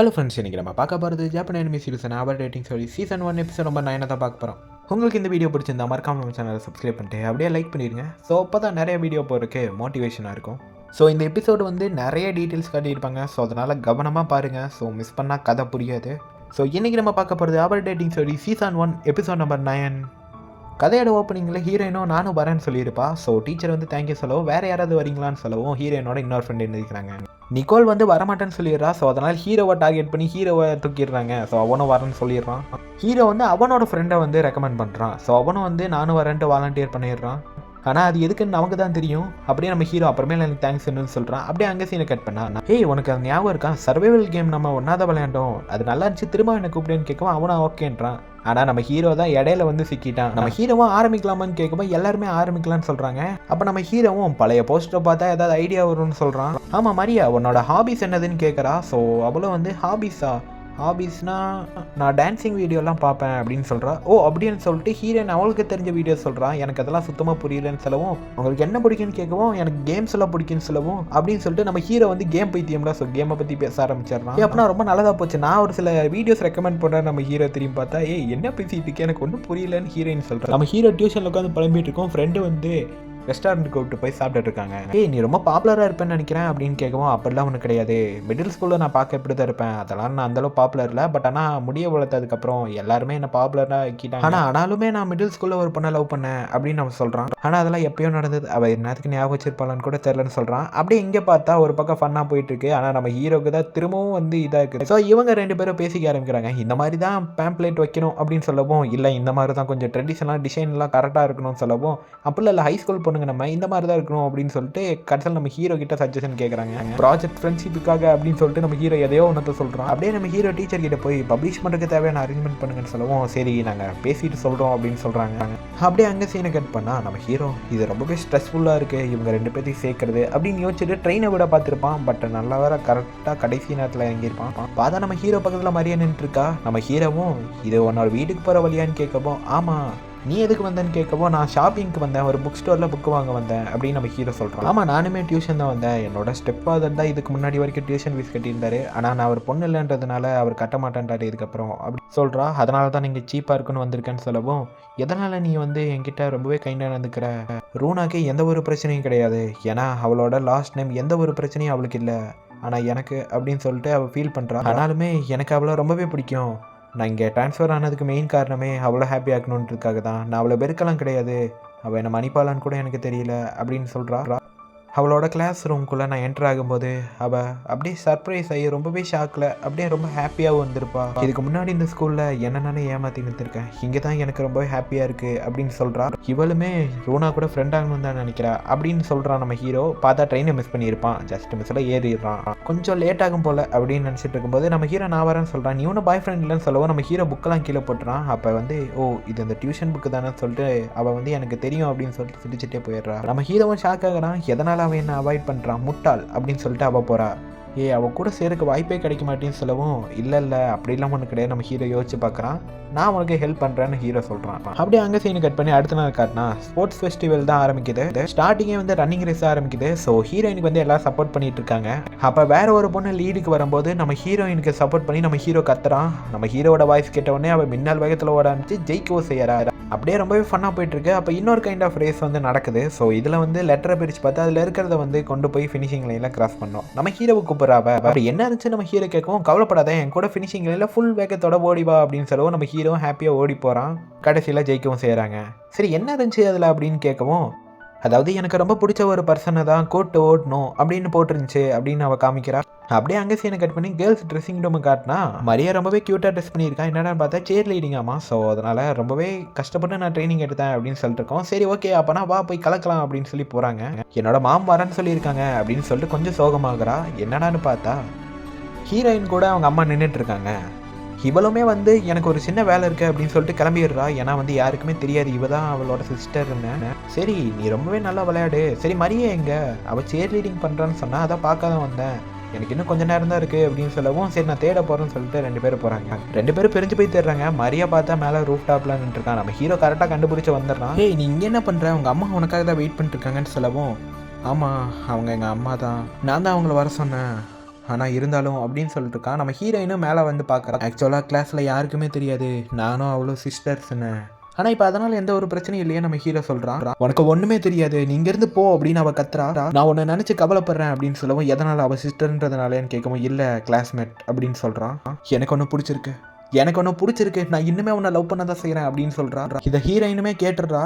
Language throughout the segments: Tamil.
ஹலோ ஃப்ரெண்ட்ஸ் இன்றைக்கி நம்ம பார்க்க போகிறது Japan anime series our rating சொல்லி சீசன் ஒன் எபிசோட் நம்பர் நைனை தான் பார்க்க போகிறோம் உங்களுக்கு இந்த வீடியோ பிடிச்சிருந்தா மறக்காம நம்ம சேனலை சப்ஸ்கிரைப் பண்ணிட்டு அப்படியே லைக் பண்ணிடுங்க ஸோ அப்போ தான் நிறைய வீடியோ போகிறதுக்கு மோட்டிவேஷனாக இருக்கும். ஸோ இந்த எபிசோடு வந்து நிறைய டீட்டெயில்ஸ் காட்டியிருப்பாங்க. ஸோ அதனால் கவனமாக பாருங்கள் ஸோ மிஸ் பண்ணால் கதை புரியாது. ஸோ இன்றைக்கி நம்ம பார்க்க போகிறது அவர் டேட்டிங் சொல்லி season one episode number nine கதையோட ஓப்பனிங்கில் ஹீரோயினும் நானும் வரேன்னு சொல்லியிருப்பா. ஸோ டீச்சர் வந்து தேங்க்யூ சொல்லவும் வேறு யாராவது வரீங்களான்னு சொல்லவும் ஹீரோயினோட இன்னொரு ஃப்ரெண்ட் எழுதிக்கிறாங்க. நிக்கோல் வந்து வரமாட்டேன்னு சொல்லிடுறா. ஸோ அதனால் ஹீரோவை டார்கெட் பண்ணி ஹீரோவை தூக்கிடுறாங்க. ஸோ அவனும் வரேன்னு சொல்லிடுறான். ஹீரோ வந்து அவனோட ஃப்ரெண்டை வந்து ரெக்கமெண்ட் பண்ணுறான் ஸோ அவனும் வந்து நானும் வரேன்ட்டு வாலண்டியர் பண்ணிடுறான். ஆனால் அது எதுக்குன்னு நமக்கு தான் தெரியும். அப்படியே நம்ம ஹீரோ அப்புறமே எனக்கு தேங்க்ஸ் தேங்க்ஸ்னு சொல்கிறான் அப்படியே அங்கே சீனை கட் பண்ணா ஏய் உனக்கு அது ஞாபகம் இருக்கா? சர்வைவல் கேம் நம்ம ஒன்றாத விளையாண்டோம். அது நல்லா இருந்துச்சு. திரும்ப என்னை கூப்பிடுன்னு கேட்கவும் அவனும் ஓகேன்றான் ஆனால் நம்ம ஹீரோ தான் இடையில வந்து சிக்கிட்டான். நம்ம ஹீரோவும் ஆரம்பிக்கலாமான்னு கேட்கும்போது எல்லாருமே ஆரம்பிக்கலாம்னு சொல்கிறாங்க அப்போ நம்ம ஹீரோவும் பழைய போஸ்டரை பார்த்தா ஏதாவது ஐடியா வரும்னு சொல்கிறான் ஆமாம் மரியா உன்னோட ஹாபிஸ் என்னதுன்னு கேட்குறா ஸோ அவளும் வந்து ஹாபிஸா ஹாபிஸ்னா நான் டான்ஸிங் வீடியோலாம் பார்ப்பேன் அப்படின்னு சொல்கிறா ஓ அப்படின்னு சொல்லிட்டு ஹீரோயின் அவளுக்கு தெரிஞ்ச வீடியோ சொல்கிறான் எனக்கு அதெல்லாம் சுத்தமாக புரியலன்னு சொல்லவும் உங்களுக்கு என்ன பிடிக்குன்னு கேட்கவும் எனக்கு கேம்ஸ் எல்லாம் பிடிக்குன்னு சொல்லவும் அப்படின்னு சொல்லிட்டு நம்ம ஹீரோ வந்து கேம் பைத்தியம்ல ஸோ கேமை பற்றி பேச ஆரம்பிச்சிடறான். அப்படின்னா ரொம்ப நல்லதாக போச்சு. நான் ஒரு சில வீடியோஸ் ரெக்கமெண்ட் பண்ணுறேன் நம்ம ஹீரோ திரும்பி பார்த்தா ஏய் என்ன பேசிட்டு இருக்கே? எனக்கு ஒன்றும் புரியலன்னு ஹீரோயின் சொல்கிறேன் நம்ம ஹீரோ டியூஷனில் உட்காந்து புலம்பிட்டு இருக்கோம். ஃப்ரெண்டு வந்து ரெஸ்டாரண்ட்டுக்கு விட்டு போய் சாப்பிட்டுட்டு இருக்காங்க. ஏய் நீ ரொம்ப பாப்புலராக இருப்பேன்னு நினைக்கிறேன் அப்படின்னு கேட்கவும் அப்படிலாம் ஒன்றும் கிடையாது. மிடில் ஸ்கூலில் நான் பார்க்க எப்படி தான் இருப்பேன். அதெல்லாம் நான் அந்தளவு பாப்புலர் இல்லை. பட் ஆனால் முடிய வளர்த்ததுக்கப்புறம் எல்லாருமே என்ன பாப்புலராக ஆக்கிட்டாங்க. ஆனால் ஆனாலுமே நான் மிடில் ஸ்கூலில் ஒரு பொண்ணை லவ் பண்ணேன் அப்படின்னு அவன் சொல்கிறான் ஆனால் அதெல்லாம் எப்பயோ நடந்தது. அவள் என்னத்துக்கு ஞாபகம் வச்சிருப்பாளான்னு கூட தெரிலன்னு சொல்கிறான் அப்படியே இங்கே பார்த்தா ஒரு பக்கம் ஃபன்னாக போயிட்டு இருக்கு. ஆனால் நம்ம ஹீரோக்கு தான் திரும்பவும் வந்து இதாக இருக்குது ஸோ இவங்க ரெண்டு பேரும் பேசிக்க ஆரம்பிக்கிறாங்க. இந்த மாதிரி தான் பேம்ப்ளேட் வைக்கணும் அப்படின்னு சொல்லவும் இல்லை இந்த மாதிரி தான் கொஞ்சம் ட்ரெடிஷனலாக டிசைன்லாம் கரெக்டாக இருக்கணும்னு சொல்லவும் அப்படிலாம் இல்லை ஹை ஸ்கூல் பொண்ணுங்க நம்ம இந்த மாதிரி தான் இருக்கணும் அப்படின்னு சொல்லிட்டு கடைசியில் நம்ம ஹீரோ கிட்ட சஜஷன் கேட்குறாங்க ப்ராஜெக்ட் ஃப்ரெண்ட்ஷிப்புக்காக அப்படின்னு சொல்லிட்டு நம்ம ஹீரோ எதையோ ஒன்றத்தை சொல்கிறோம் அப்படியே நம்ம ஹீரோ டீச்சர் கிட்ட போய் பப்ளிஷ் பண்ணுறதுக்கு தேவையான அரேஞ்ச்மெண்ட் பண்ணுங்கன்னு சொல்லவும். சரி நாங்கள் பேசிட்டு சொல்கிறோம் அப்படின்னு சொல்கிறாங்க அப்படியே அங்கே சீனை கட் பண்ணால் நம்ம ஹீரோ இது ரொம்பவே ஸ்ட்ரெஸ்ஃபுல்லாக இருக்குது இவங்க ரெண்டு பேர்த்தையும் சேர்க்கறது அப்படின்னு யோசிச்சுட்டு ட்ரெயினை விட பார்த்துருப்பான். பட் நல்லா வேற கரெக்டாக கடைசி நேரத்தில் இறங்கியிருப்பான். பார்த்தா நம்ம ஹீரோ பக்கத்தில் மரியா நின்றுட்டு இருக்கா? நம்ம ஹீரோவும் இது உன்னோட வீட்டுக்கு போகிற வழியான்னு கேட்கவும் ஆமாம் நீ எதுக்கு வந்தேன்னு கேட்கவோ நான் ஷாப்பிங்க்கு வந்தேன் ஒரு புக் ஸ்டோரில் புக் வாங்க வந்தேன் அப்படின்னு நம்ம ஹீரோ சொல்கிறோம் ஆமாம் நானுமே டியூஷன் தான் வந்தேன். என்னோட ஸ்டெப் ஃபாதர் தான் இதுக்கு முன்னாடி வரைக்கும் டியூஷன் ஃபீஸ் கட்டியிருந்தாரு. ஆனால் நான் அவர் பொண்ணு இல்லைன்றதுனால அவர் கட்ட மாட்டேன்றாரு இதுக்கப்புறம் அப்படி சொல்கிறா அதனால தான் நீங்கள் சீப்பாக இருக்குன்னு வந்திருக்கேன்னு சொல்லவும் எதனால் நீ வந்து என்கிட்ட ரொம்பவே கைண்டாக நடந்துக்கிற? ரூனாக்கு எந்த ஒரு பிரச்சனையும் கிடையாது. ஏன்னா அவளோட லாஸ்ட் நேம் எந்த ஒரு பிரச்சனையும் அவளுக்கு இல்லை. ஆனால் எனக்கு அப்படின்னு சொல்லிட்டு அவள் ஃபீல் பண்ணுறான் ஆனாலுமே எனக்கு அவளை ரொம்பவே பிடிக்கும். நான் இங்கே ட்ரான்ஸ்ஃபர் ஆனதுக்கு மெயின் காரணமே அவ்வளோ ஹாப்பி ஆக்கணுன்றதுக்காக தான் நான் அவளை பேருக்கெல்லாம் கிடையாது. அவள் என்னை மன்னிப்பாளான்னு கூட எனக்கு தெரியல அப்படின்னு சொல்கிறா அவளோட கிளாஸ் ரூம்குள்ளே நான் என்டர் ஆகும்போது அவள் அப்படியே சர்ப்ரைஸ் ஆகி ரொம்பவே ஷாக்கில் அப்படியே ரொம்ப ஹாப்பியாகவும் வந்திருப்பா இதுக்கு முன்னாடி இந்த ஸ்கூலில் என்னென்னு ஏமாற்றி நிறுத்திருக்கேன் இங்கே தான் எனக்கு ரொம்பவே ஹாப்பியாக இருக்குது அப்படின்னு சொல்கிறா இவளுமே ரூனா கூட ஃப்ரெண்ட் ஆகணும்னு தான் நினைக்கிறா அப்படின்னு சொல்கிறான் நம்ம ஹீரோ பார்த்தா ட்ரெயினை மிஸ் பண்ணியிருப்பான். ஜஸ்ட் மிஸ்ஸில் ஏறிடுறான். கொஞ்சம் லேட் ஆகும் போல் அப்படின்னு நினச்சிட்டு இருக்கும்போது நம்ம ஹீரோ நான் வரேன்னு சொல்கிறான் நீ ஒன்றும் பாய் ஃப்ரெண்ட் இல்லைன்னு சொல்லவும் நம்ம ஹீரோ புக்கெல்லாம் கீழே போட்டுறான். அப்போ வந்து ஓ இது அந்த டியூஷன் புக்கு தானே சொல்லிட்டு அவள் வந்து எனக்கு தெரியும் அப்படின்னு சொல்லிட்டு சிரிச்சுட்டே போயிடுறா. நம்ம ஹீரோவும் ஷாக் ஆகிறான். எதனால் அவன் என்ன அவாய்ட் பண்ணுறான் முட்டாள் அப்படின்னு சொல்லிட்டு அவள் போகிறா ஏய் அவள் கூட சேருக்கு வாய்ப்பே கிடைக்க மாட்டேன்னு சொல்லவும் இல்லை இல்லை அப்படிலாம் ஒன்று கிடையாது. நம்ம ஹீரோ யோசிச்சு பார்க்குறான் நான் உனக்கு ஹெல்ப் பண்ணுறேன்னு ஹீரோ சொல்கிறான் அப்படியே அங்கே சீனு கட் பண்ணி அடுத்த நாள் காட்டினா ஸ்போர்ட்ஸ் ஃபெஸ்டிவல் தான் ஆரம்பிக்குது. ஸ்டார்டிங்கே வந்து ரன்னிங் ரேஸ் ஆரம்பிக்குது. ஸோ ஹீரோயினுக்கு வந்து எல்லாம் சப்போர்ட் பண்ணிட்டு இருக்காங்க. அப்போ வேற ஒரு பொண்ணு லீடுக்கு வரும்போது நம்ம ஹீரோயினுக்கு சப்போர்ட் பண்ணி நம்ம ஹீரோ கத்துறான். நம்ம ஹீரோட வாய்ஸ் கேட்ட உடனே அவள் மின்னல் வேகத்தில் ஓட ஆரம்பிச்சு ஜெயிக்கவும் செய்யறா. அப்படியே ரொம்பவே ஃபன்னாக போயிட்டுருக்கு. அப்போ இன்னொரு கைண்ட் ஆஃப் ரேஸ் வந்து நடக்குது. ஸோ இதில் வந்து லெட்டரை பிரித்து பார்த்து அதில் இருக்கிறத வந்து கொண்டு போய் ஃபினிஷிங் லைனில் கிராஸ் பண்ணோம். நம்ம ஹீரோவை கூப்பிட்றாவ. அப்படி என்ன இருந்துச்சு நம்ம ஹீரோ கேட்கவும் கவலைப்படாத என் கூட ஃபினிஷிங் லைனில் ஃபுல் வேகத்தோட ஓடி வா அப்படின்னு சொல்லவும் நம்ம ஹீரோவும் ஹாப்பியாக ஓடி போகிறான் கடைசியில் ஜெயிக்கவும் செய்கிறாங்க சரி என்ன இருந்துச்சு அதில் அப்படின்னு கேட்கவும் அதாவது எனக்கு ரொம்ப பிடிச்ச ஒரு பர்சனை தான் கோட்டு ஓடணும் அப்படின்னு போட்டிருந்துச்சு அப்படின்னு அவள் காமிக்கிறா. அப்படியே அங்கே சீனை கட் பண்ணி கேர்ள்ஸ் ட்ரெஸ்ஸிங் ரூம் காட்டினா மரியா ரொம்பவே க்யூட்டாக ட்ரெஸ் பண்ணியிருக்கான் என்னடா பார்த்தா சேர் லீடிங் ஆமா. ஸோ அதனால் ரொம்பவே கஷ்டப்பட்டு நான் ட்ரைனிங் எடுத்தேன் அப்படின்னு சொல்லிட்டு இருக்கோம். சரி ஓகே அப்போனா வா போய் கலக்கலாம் அப்படின்னு சொல்லி போகிறாங்க என்னோட மாம் வரேன்னு சொல்லியிருக்காங்க அப்படின்னு சொல்லிட்டு கொஞ்சம் சோகமாகறா. என்னடான்னு பார்த்தா ஹீரோயின் கூட அவங்க அம்மா நின்றுட்டு இருக்காங்க. இவளுமே வந்து எனக்கு ஒரு சின்ன வேலை இருக்குது அப்படின்னு சொல்லிட்டு கிளம்பிடுறா. ஏன்னா வந்து யாருக்குமே தெரியாது. இவ தான் அவளோட சிஸ்டர்னு சரி நீ ரொம்பவே நல்லா விளையாடு. சரி மரியே எங்க? அவள் சேர் லீடிங் பண்ணுறான்னு சொன்னா அதான் பார்க்க தான் வந்தேன். எனக்கு இன்னும் கொஞ்ச நேரம் தான் இருக்குது அப்படின்னு சொல்லவும் சரி நான் தேட போகிறேன்னு சொல்லிட்டு ரெண்டு பேரும் போகிறாங்க ரெண்டு பேரும் பிரிஞ்சு போய் தேடுறாங்க. மரியா பார்த்தா மேலே ரூஃப் டாப்பில் நின்றுருக்கான். நம்ம ஹீரோ கரெக்டாக கண்டுபிடிச்சி வந்துடுறான். ஏய் நீ இங்கே என்ன பண்ணுற உங்கள் அம்மா உனக்காக தான் வெயிட் பண்ணிட்டுருக்காங்கன்னு சொல்லவும். ஆமாம் அவங்க எங்கள் அம்மா தான். நான் தான் அவங்கள வர சொன்னேன். ஆனால் இருந்தாலும் அப்படின்னு சொல்லிட்டுருக்கான் நம்ம ஹீரோயினும் மேலே வந்து பார்க்குறான் ஆக்சுவலாக கிளாஸில் யாருக்குமே தெரியாது. நானும் அவ்வளோ சிஸ்டர்ஸ்னு ஆனால் இப்போ அதனால் எந்த ஒரு பிரச்சனையும் இல்லையே நம்ம ஹீரோ சொல்கிறான் உனக்கு ஒன்றுமே தெரியாது. இங்கேருந்து போ அப்படின்னு அவள் கத்துறா. நான் உன்னை நினச்சி கவலைப்படுறேன் அப்படின்னு சொல்லவும் எதனால் அவள் சிஸ்டர்ன்றதுனாலேன்னு கேட்கவும் இல்லை கிளாஸ்மேட் அப்படின்னு சொல்கிறான் எனக்கு ஒன்று பிடிச்சிருக்கு. எனக்கு ஒன்று பிடிச்சிருக்கு. நான் இன்னுமே உன்னை லவ் பண்ண தான் செய்கிறேன் அப்படின்னு சொல்கிறான் இதை ஹீரோயினுமே கேட்டுடுறா.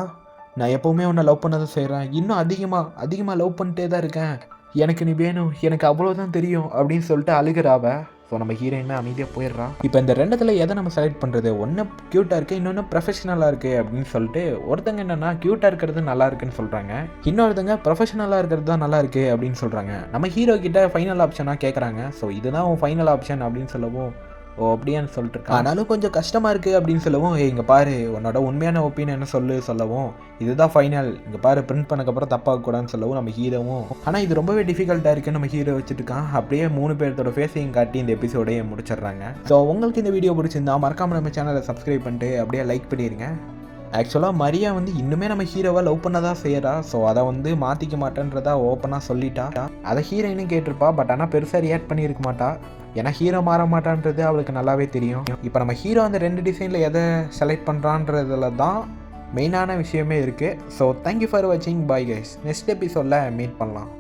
நான் எப்போவுமே உன்னை லவ் பண்ண தான் செய்கிறேன் இன்னும் அதிகமாக அதிகமாக லவ் பண்ணிட்டே தான் இருக்கேன். எனக்கு நீ வேணும் எனக்கு அவ்வளோதான் தெரியும் அப்படின்னு சொல்லிட்டு அழுகிறாவ ஸோ நம்ம ஹீரோயினுமே அமைதியாக போயிடுறா. இப்போ இந்த ரெண்டத்தில் எதை நம்ம செலக்ட் பண்ணுறது ஒன்று க்யூட்டாக இருக்குது இன்னொன்று ப்ரொஃபஷனலாக இருக்குது அப்படின்னு சொல்லிட்டு ஒருத்தங்க என்னென்னா க்யூட்டாக இருக்கிறது நல்லா இருக்குன்னு சொல்கிறாங்க இன்னொருத்தங்க ப்ரொஃபஷனலாக இருக்கிறது தான் நல்லா இருக்குது அப்படின்னு சொல்கிறாங்க நம்ம ஹீரோ கிட்ட ஃபைனல் ஆப்ஷனாக கேட்குறாங்க ஸோ இதுதான் உன் ஃபைனல் ஆப்ஷன் அப்படின்னு சொல்லவும் ஓ அப்படியான்னு சொல்லிட்டு ஆனாலும் கொஞ்சம் கஷ்டமாக இருக்குது அப்படின்னு சொல்லவும் ஏய் இங்கே பாரு உன்னோட உண்மையான ஒப்பீனியனை சொல்லு? சொல்லவும் இதுதான் ஃபைனல் இங்கே பாரு பிரிண்ட் பண்ணக்கப்புறம் தப்பாக கூடாதுன்னு சொல்லவும் நம்ம ஹீரோவும் ஆனால் இது ரொம்பவே டிஃபிகல்ட்டாக இருக்குது நம்ம ஹீரோ வச்சுருக்கான். அப்படியே மூணு பேர்த்தோட ஃபேஸையும் காட்டி இந்த எபிசோடையே முடிச்சிடுறாங்க. ஸோ உங்களுக்கு இந்த வீடியோ பிடிச்சிருந்தா மறக்காம நம்ம சேனலை சப்ஸ்கிரைப் பண்ணிட்டு அப்படியே லைக் பண்ணிடுங்க ஆக்சுவலாக மரியா வந்து இன்னுமே நம்ம ஹீரோவை லவ் பண்ண தான் செய்கிறா ஸோ அதை வந்து மாற்றிக்க மாட்டேன்றதா ஓப்பனாக சொல்லிட்டா. அதை ஹீரோயினும் கேட்டிருப்பா பட் ஆனால் பெருசாக ரியாக்ட் பண்ணியிருக்க மாட்டா. ஏன்னா ஹீரோ மாற மாட்டான்றது அவளுக்கு நல்லாவே தெரியும். இப்போ நம்ம ஹீரோ அந்த ரெண்டு டிசைனில் எதை செலக்ட் பண்ணுறான்றதுல தான் மெயினான விஷயமே இருக்குது ஸோ தேங்க்யூ ஃபார் வாட்சிங் பாய் கைஸ் நெக்ஸ்ட் எபிசோடில் மீட் பண்ணலாம்.